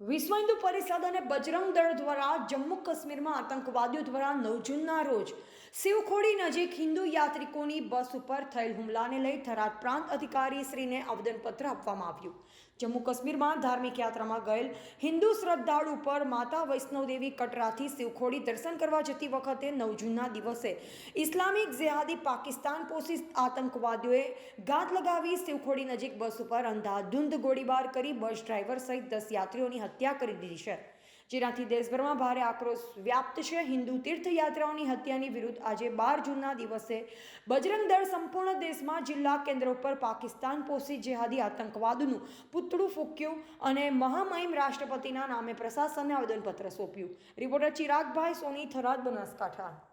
વિશ્વ હિન્દુ પરિષદ અને બજરંગ દળ દ્વારા જમ્મુ કાશ્મીરમાં આતંકવાદીઓ દ્વારા નવ જૂનના રોજ શિવખોડી નજીક હિન્દુ યાત્રિકોની બસ ઉપર થયેલ હુમલાને લઈ થરાદ પ્રાંત અધિકારી શ્રીને આવેદનપત્ર આપવામાં આવ્યું. જમ્મુ કાશ્મીરમાં ધાર્મિક યાત્રામાં ગયેલ હિન્દુ શ્રદ્ધાળુ પર માતા વૈષ્ણવદેવી કટરાથી શિવખોડી દર્શન કરવા જતી વખતે નવ જૂનના દિવસે ઇસ્લામિક જેહાદી પાકિસ્તાન પોષિત આતંકવાદીઓએ ઘાત લગાવી શિવખોડી નજીક બસ ઉપર અંધાધૂંધ ગોળીબાર કરી બસ ડ્રાઈવર સહિત દસ યાત્રીઓની હત્યા કરી દીધી છે. જેનાથી દેશભરમાં ભારે આક્રોશ વ્યાપ્ત છે. હિન્દુ તીર્થયાત્રાઓની હત્યાની વિરુદ્ધ આજે બાર જૂનના દિવસે બજરંગ દળ સંપૂર્ણ દેશમાં જિલ્લા કેન્દ્રો પર પાકિસ્તાન પોષિત જેહાદી આતંકવાદનું પૂતળું ફૂક્યું અને મહામહિમ રાષ્ટ્રપતિના નામે પ્રશાસનને આવેદનપત્ર સોંપ્યું. રિપોર્ટર ચિરાગભાઈ સોની, થરાદ બનાસકાંઠા.